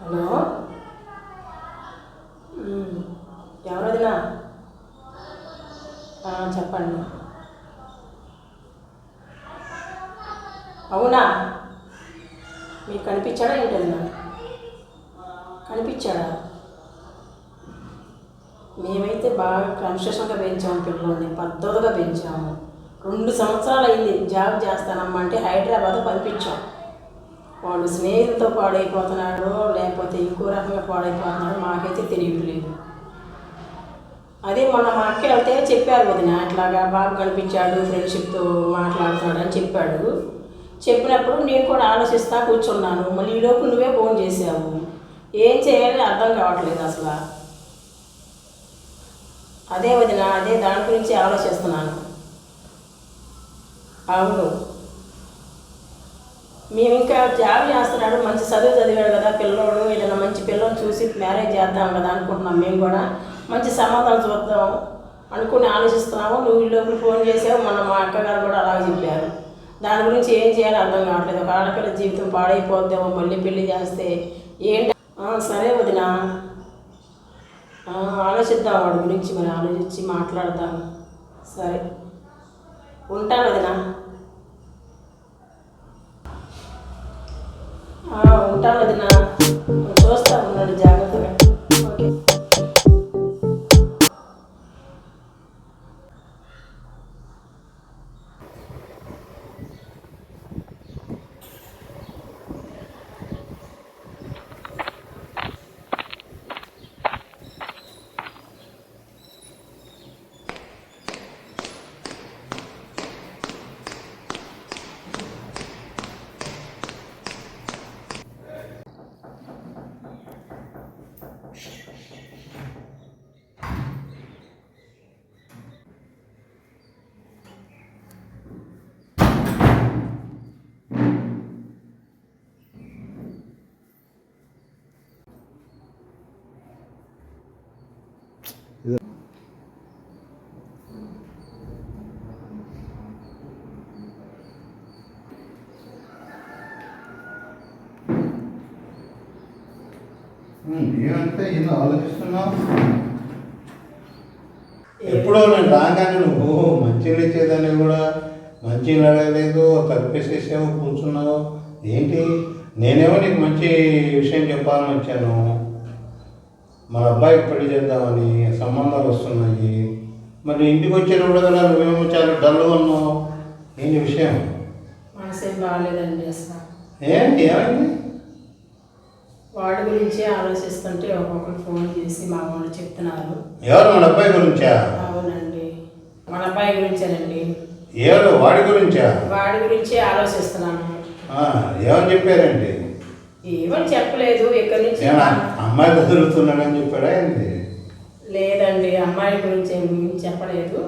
Hello? ఎవరదినా చెప్పండి. అవునా? మీకు కనిపించాడా ఏంటదినా కనిపించాడా? మేమైతే బాగా క్రమశిక్షణగా పెంచాము పిల్లల్ని పద్ధతిగా పెంచాము. రెండు సంవత్సరాలు అయింది జాబ్ చేస్తానమ్మా అంటే హైదరాబాద్ పంపించాం. వాడు స్నేహితులతో పాడైపోతున్నాడు లేకపోతే ఇంకో రకంగా పాడైపోతున్నాడు మాకైతే తెలియట్లేదు అదే మొన్న మా అక్క వెళ్తే చెప్పారు వదిన అట్లాగా బాబు కనిపించాడు ఫ్రెండ్షిప్తో మాట్లాడుతున్నాడు అని చెప్పాడు. చెప్పినప్పుడు నేను కూడా ఆలోచిస్తా కూర్చున్నాను మళ్ళీ ఈలోపు నువ్వే ఫోన్ చేసావు. ఏం చేయాలని అర్థం కావట్లేదు అసలు. అదే వదిన అదే దాని గురించి ఆలోచిస్తున్నాను. అవును. మేము ఇంకా జాబ్ చేస్తున్నాడు మంచి చదువు చదివాడు కదా పిల్లోడు ఏదైనా మంచి పిల్లని చూసి మ్యారేజ్ చేద్దాం కదా అనుకుంటున్నాం మేము కూడా. మంచి సంబంధాలు చూద్దాం అనుకుని ఆలోచిస్తున్నాము. నువ్వు ఇల్లు ఫోన్ చేసావు మొన్న మా అక్కగారు కూడా అలాగే చెప్పారు. దాని గురించి ఏం చేయాలో అర్థం కావట్లేదు. ఒక ఆడపిల్ల జీవితం పాడైపోద్దామో మళ్ళీ పెళ్ళి చేస్తే ఏంటి? సరే వదినా. ఆలోచిద్దాం వాడి గురించి మరి ఆలోచించి మాట్లాడదాం. సరే. ఉంటాను వదినా ఆ, ఉంటాను వదినా ఏమంటే ఇలా ఆలోచిస్తున్నావు ఎప్పుడో నేను రాగానే నువ్వు మంచిగా ఇచ్చేదాన్ని కూడా. మంచిగా అడగలేదు తప్పిసేసావు కూర్చున్నావు. ఏంటి? నేనేమో నీకు మంచి విషయం చెప్పాలని వచ్చాను. మన అబ్బాయికి పెళ్ళి చేద్దామని సంబంధాలు వస్తున్నాయి. మరి ఇంటికి వచ్చేటప్పుడు కదా నువ్వేమో చాలా డల్గా ఉన్నావు. ఏంటి విషయం? మనసేం బాగాలేదండి అసలు. ఏంటి? ఏమైంది? వాడి గురించి ఆలోచిస్తుంటే ఒక్కొక్కరు ఫోన్ చేసి మా వాళ్ళు చెప్తున్నారు. ఎవరు మన అబ్బాయి గురించా? అవునండి. మన అబ్బాయి గురించేనండి. ఎవరు? వాడి గురించా? వాడి గురించి ఆలోచిస్తున్నాను. ఏమని చెప్పారండి? ఏమని చెప్పలేదు. ఇక్కడి నుంచి అమ్మాయి కుదురుతున్నాడని చెప్పాడా ఏంది లేదండి. అమ్మాయి గురించి ఏమి చెప్పలేదు.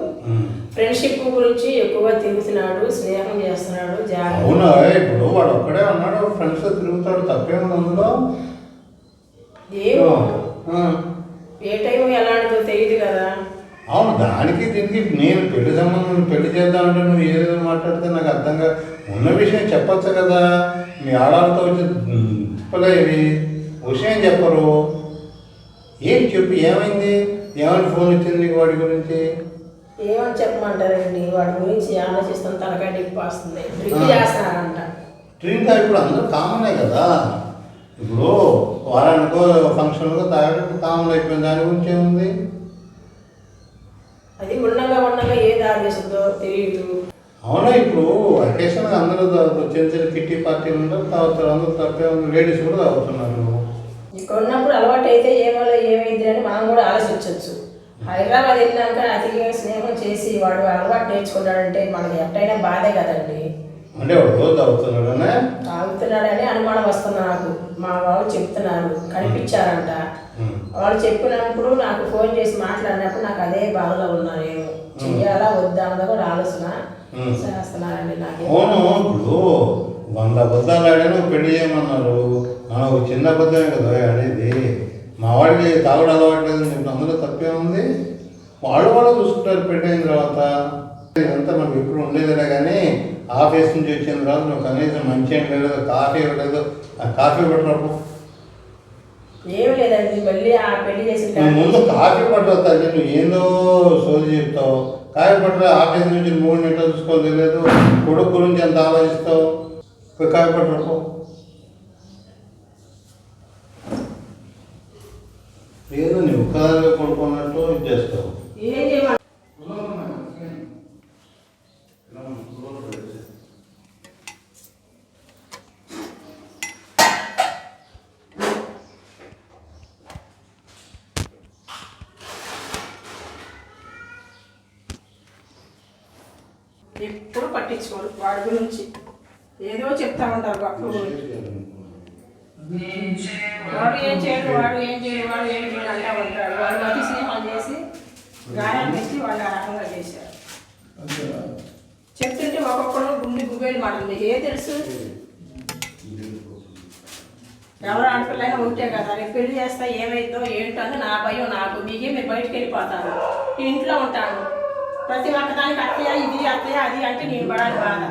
ఫ్రెండ్షిప్ గురించి ఎక్కువగా తిరుగుతున్నాడు స్నేహం చేస్తున్నాడు జాగ్రత్త అవునా? ఇప్పుడు వాడు ఒక్కడే ఉన్నాడు ఫ్రెండ్స్ తిరుగుతాడు తప్పేముంది అందులో? ఏ? టైం ఎలాంటిదో తెలియదు కదా. అవును దానికి దీనికి నేను పెళ్ళి సంబంధం పెళ్ళి చేద్దామంటే నువ్వు ఏదో మాట్లాడితే నాకు అర్థంగా ఉన్న విషయం చెప్పొచ్చు కదా. మీ ఆడాలతో వచ్చి ఉమ్, తిప్పలేవి విషయం చెప్పరు. ఏం చెప్పు ఏమైంది? ఏమని ఫోన్ వచ్చింది నీకు వాడి గురించి? ఏమని చెప్పమంటారండి? వాడి గురించి ఆలోచిస్తాం తలకాయ నొప్పి వస్తుంది. డ్రింక్ చేస్తున్నారంట డ్రింక్ ఇప్పుడు అందరూ కామనే కదా. ఇప్పుడు వారానికో ఫంక్షన్కో తాగడం కామన్ అయిపోయింది దాని గురించి ఏముంది? అది ఉండగా ఉండగా ఏ దారి చేస్తుందో తెలియదు అవునా ఇప్పుడు అకేషన్ అందరూ. చిన్న చిన్న కిట్టి పార్టీలు ఉంటారు తాగుతారు అందరూ తప్పే లేడీస్ కూడా తాగుతున్నారు. ఇక్కడ ఉన్నప్పుడు అలవాటు అయితే ఏమో ఏమైంది అని మనం కూడా ఆలోచించవచ్చు హైదరాబాద్ వెళ్ళాక అతిగా స్నేహం చేసి వాడు అలవాటు నేర్చుకున్నాడంటే మనకి ఎట్టయినా బాధే కదండి. అంటే వాడు తాగుతున్నాడనే? తాగుతున్నాడని అనుమానం వస్తుంది నాకు. మా వాళ్ళు చెప్తున్నారు కనిపించారంట. వాళ్ళు చెప్పినప్పుడు నాకు ఫోన్ చేసి మాట్లాడినప్పుడు నాకు అదే బాధలో ఉన్నారేమో. చెయ్యాలా వద్దా అన్నది కూడా ఆలోచన. చేస్తున్నారండి నాకు ఇప్పుడు వంద అబద్ధాలు ఆడాను పెళ్ళి చేయమన్నారు. మనం ఒక చిన్న అబద్ధమే కదా ఆడేది. మా వాడికి తాగుడు అలవాట్లేదు చెప్పి అందులో తప్పే ఉంది వాళ్ళు వాళ్ళు చూసుకుంటారు పెళ్ళి అయిన తర్వాత. ఇదంతా మనకు ఎప్పుడు ఉండేదిలే కానీ ఆఫీస్ నుంచి వచ్చిన తర్వాత నువ్వు కనీసం మంచి ఏం లేదు కాఫీ ఇవ్వలేదు ఆ కాఫీ పెట్టినప్పుడు ఏమి లేదండి మళ్ళీ ఆ పెళ్ళి నువ్వు ముందు కాఫీ పట్టవు తల్లి నువ్వు ఏందో సోది చెప్తావు. కాఫీ పట్ట ఆఫీస్ నుంచి మూడు నెలలు చూసుకోవాలి తెలియదు. కొడుకు గురించి ఎంత ఆలోచిస్తావు? కాఫీ పట్టకు ఏదో నువ్వు పడుకున్నట్టు ఇది చేస్తావు ఏం చేయమంటారు ఎప్పుడు పట్టించుకోరు. వాడి గురించి ఏదో చెప్తా ఉంటారు గొప్ప గురించి. వాడు ఏం చేయడు వాడు ఏం చేయడు వాడు ఏం చేయడు అంటా ఉంటాడు వాడు అతి స్నేహాలు చేసి గాయాలు పెట్టి వాళ్ళు ఆ రకంగా చేశారు. చెప్తుంటే ఒక్కొక్కడు గుండె గుబేలు మాటలు ఏ తెలుసు? ఎవరు ఆడపిల్లైనా ఉంటే కదా రేపు పెళ్ళి చేస్తా ఏమైందో ఏంటో అని నా భయం నాకు. మీకే మీరు బయటికి వెళ్ళిపోతాను ఇంట్లో ఉంటాను. ప్రతి ఒక్కదానికి అత్తయ్య ఇది అత్తయ్య అది అంటే నేను పడాలి బాధ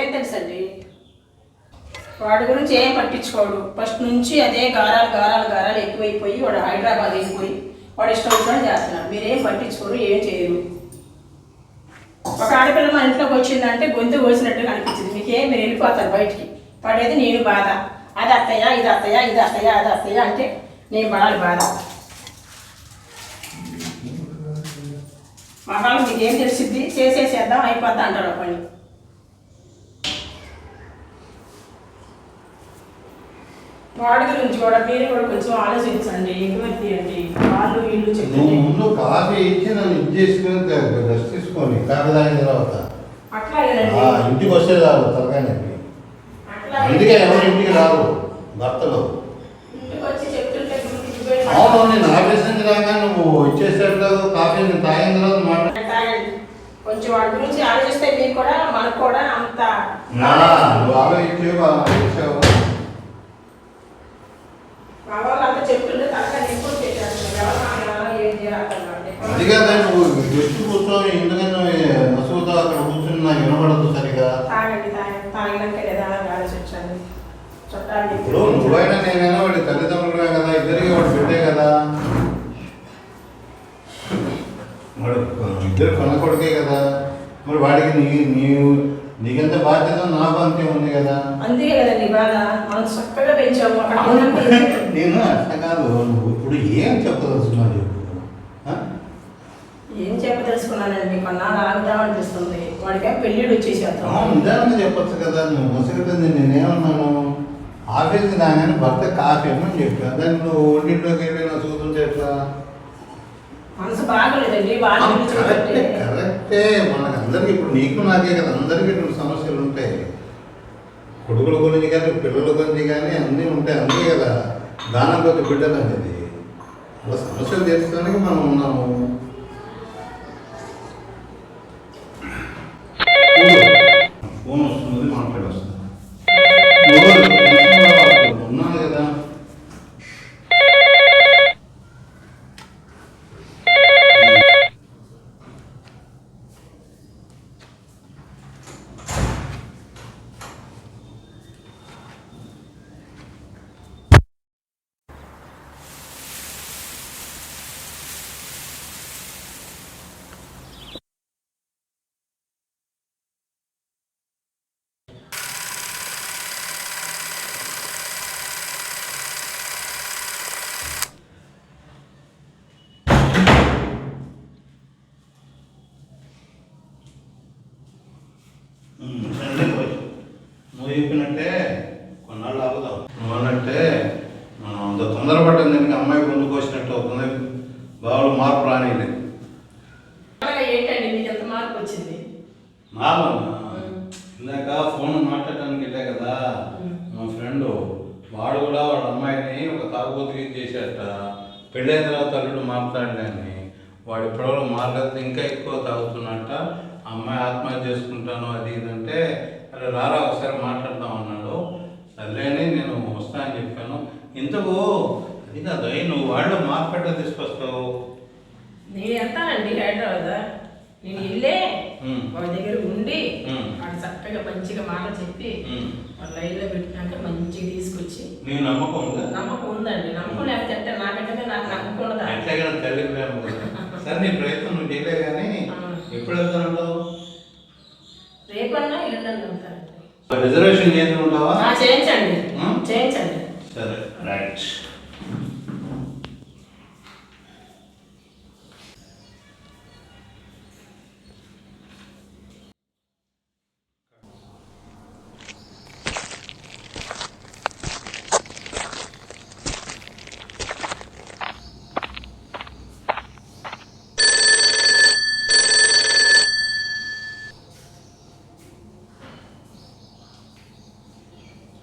ఏం తెలుసండి? వాడి గురించి ఏం పట్టించుకోడు. ఫస్ట్ నుంచి అదే గారాలు గారాలు గారాలు ఎక్కువైపోయి వాడు హైదరాబాద్ వెళ్ళిపోయి వాడు ఇష్టం వచ్చినట్టు చేస్తున్నాడు. మీరేం పట్టించుకోరు ఏం చేయరు. ఒక ఆడపిల్ల మా ఇంట్లోకి వచ్చిందంటే గొంతు కోసినట్టుగా అనిపించింది. మీకేం మీరు వెళ్ళిపోతారు బయటికి. పడేది నేను బాధ. అది అత్తయ్య ఇది అత్తయ్య ఇది అత్తయ్య అది అత్తయ్య అంటే నేను పడాలి బాధ. మగాళ్ళు మీకు ఏం తెలిసిద్ది? చేసేసేద్దాం అయిపోద్దా అంటారు ఆ పని వాడి గురించి కూడా మీరు కూడా కొంచెం ఆలోచించండి ఎగుమతి తీయండి వాళ్ళు వీళ్ళు నువ్వు చెప్తే ముందు కాఫీ ఇచ్చి నన్ను ఇది చేసుకుని రెస్ట్ తీసుకొని కాఫీ తాగిన తర్వాత అట్లాగేనండి ఆ, ఇంటికి వస్తే రాదు నొప్పి అట్లాగే అందుకే ఎవరు ఇంటికి రారు భర్తలు. ఇంటికి వచ్చి చెప్తుంటే గుండె గుబేలు అవును నేను ఆఫీస్ నుంచి రాగా నువ్వు ఇచ్చేసేట్లేదు కాఫీ నేను తాగిన తర్వాత మాట తాగండి కొంచెం వాడి గురించి ఆలోచిస్తే మీకు కూడా మనకు కూడా అంత వాళ్ళు అంతా చెప్తుంటే తలకాయ నిప్పులు పెట్టారు ఎవరు ఏం అది కదా నువ్వు దృష్టి కూర్చొని ఎందుకని మసూతో అక్కడ కూర్చొని నాకు వినపడదు సరిగా. తాగండి తాగండి. తాగినాక నిదానంగా ఆలోచించండి. చుట్టాలు ఇప్పుడు నువ్వైనా నేనైనా వాడి తల్లిదండ్రులే కదా ఇద్దరికి వాడు పెట్టే కదా వాడు ఇద్దరు కొన కొడుకే కదా. మరి వాడికి నీ నీవు నీకెంత బాధ్యత? నాకు అంతే ఉంది కదా. అందుకే కదండి బాధ మనం చక్కగా పెంచాము. నేను అట్లా కాదు. నువ్వు ఇప్పుడు ఏం చెప్పదలుచుకున్నావు చెప్పు? ఏం చెప్పదలుచుకున్నానండి? కొన్నాళ్ళు ఆగుదామనిపిస్తుంది వాడికి పెళ్ళిళ్ళు అవును, వచ్చేసేద్దాం నిదానంగా చెప్పొచ్చు కదా. నువ్వు ముసలిపోయింది నేనేమన్నాను ఆఫీస్కి రాగానే భర్త కాఫీ ఇవ్వమని చెప్పా. దాన్ని నువ్వు ఒంటింట్లోకి వెళ్ళి నా చూస్తుంటే ఎట్లా? మనసు బాగలేదండి వాళ్ళు కరెక్టే చూపెట్టే కరెక్టే. మనకు అందరికి ఇప్పుడు నీకు నాకే కదా అందరికీ ఇటువంటి సమస్యలు ఉంటాయి. కొడుకుల గురించి కానీ పిల్లల గురించి కానీ అన్నీ ఉంటాయి అంతే కదా. దానం కొద్ది బిడ్డలు అనేది. అలా సమస్యలు తీర్చడానికి మనం ఉన్నాము ఫోన్ వస్తుంది మాట్లాడొస్తాను ఉన్నాను కదా ఉమ్, సరే పోయి. నువ్వు చెప్పినట్టే కొన్నాళ్ళు ఆగుదాం నువ్వు అన్నట్టే మనం అంత తొందరపడ్డం దీనికి అమ్మాయి ముందుకు వచ్చినట్టు అవుతుంది బావులు మార్పు రానిది ఇందాక ఫోన్ మాట్లాడడానికి వెళ్ళా కదా. మా ఫ్రెండ్ వాడు కూడా వాళ్ళ అమ్మాయిని ఒక తాగుబోతుకి చేశాట పెళ్ళైన తర్వాత అల్లుడు మాట్లాడలేని. వాడు ఇప్పటివరకు మారలేదు ఇంకా ఎక్కువ తాగుతున్నట్ట అమ్మాయి ఆత్మహత్య చేసుకుంటాను అది ఇది అంటే అరే రారా ఒకసారి మాట్లాడదాం అన్నాడు. సర్లేని నేను వస్తా అని చెప్పాను. ఇంతకు అది కాదు అయ్యి నువ్వు వాళ్ళు మార్కెట్ తీసుకొస్తావు? నేను వెళ్తానండి హైదరాబాద్. నేను వెళ్ళే. వాళ్ళ దగ్గర ఉండి. వాడు చక్కగా మంచిగా మాట చెప్పి. వాళ్ళ లైన్లో పెట్టినాక మంచిగా తీసుకొచ్చి నీ నమ్మకం ఉందా? నమ్మకం ఉందండి. నమ్మకం లేకపోతే అంటే నాకంటే నాకు నమ్మకం ఉండదా? తల్లి ప్రేమ కదా సరే నీ ప్రయత్నం నువ్వు చేయలే కానీ. ఎప్పుడు వెళ్తానంటావు రేపన్నా ఎల్లుండన్నా ఉంటానండి రిజర్వేషన్ ఉమ్. చేయించండి సరే రైట్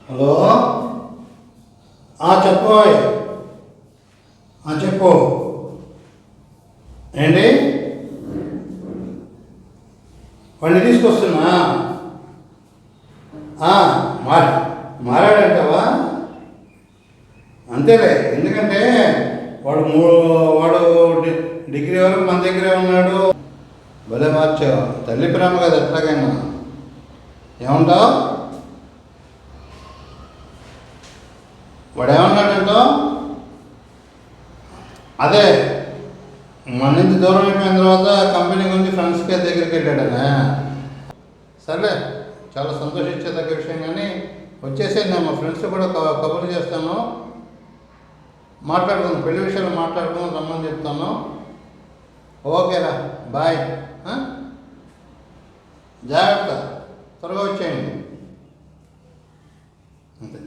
హలో ఆ, చెప్పు ఆ, చెప్పు ఏంటి? వాడిని తీసుకొస్తున్నా? మారా మారాడంటావా? అంతేలే ఎందుకంటే వాడు మూడు వాడు డి- డిగ్రీ వరకు మన దగ్గరే ఉన్నాడు. భలే మార్చావు. తల్లి ప్రేమ కదా ఎట్లాగైనా. ఏమంటావు? వాడు ఏమన్నాడంటో అదే దూరం అయిపోయిన తర్వాత కంపెనీ గురించి ఫ్రెండ్స్కే దగ్గరికి వెళ్ళాడనా సర్లే చాలా సంతోషించేదగ్గ విషయం కానీ వచ్చేసేది మా ఫ్రెండ్స్ కూడా కబుర్లు చేస్తాను. మాట్లాడుకుందాం పెళ్ళి విషయాలు మాట్లాడుకుందాం రమ్మని చెప్తాను. ఓకేరా బాయ్. జాగ్రత్త త్వరగా వచ్చేయండి. అంతే.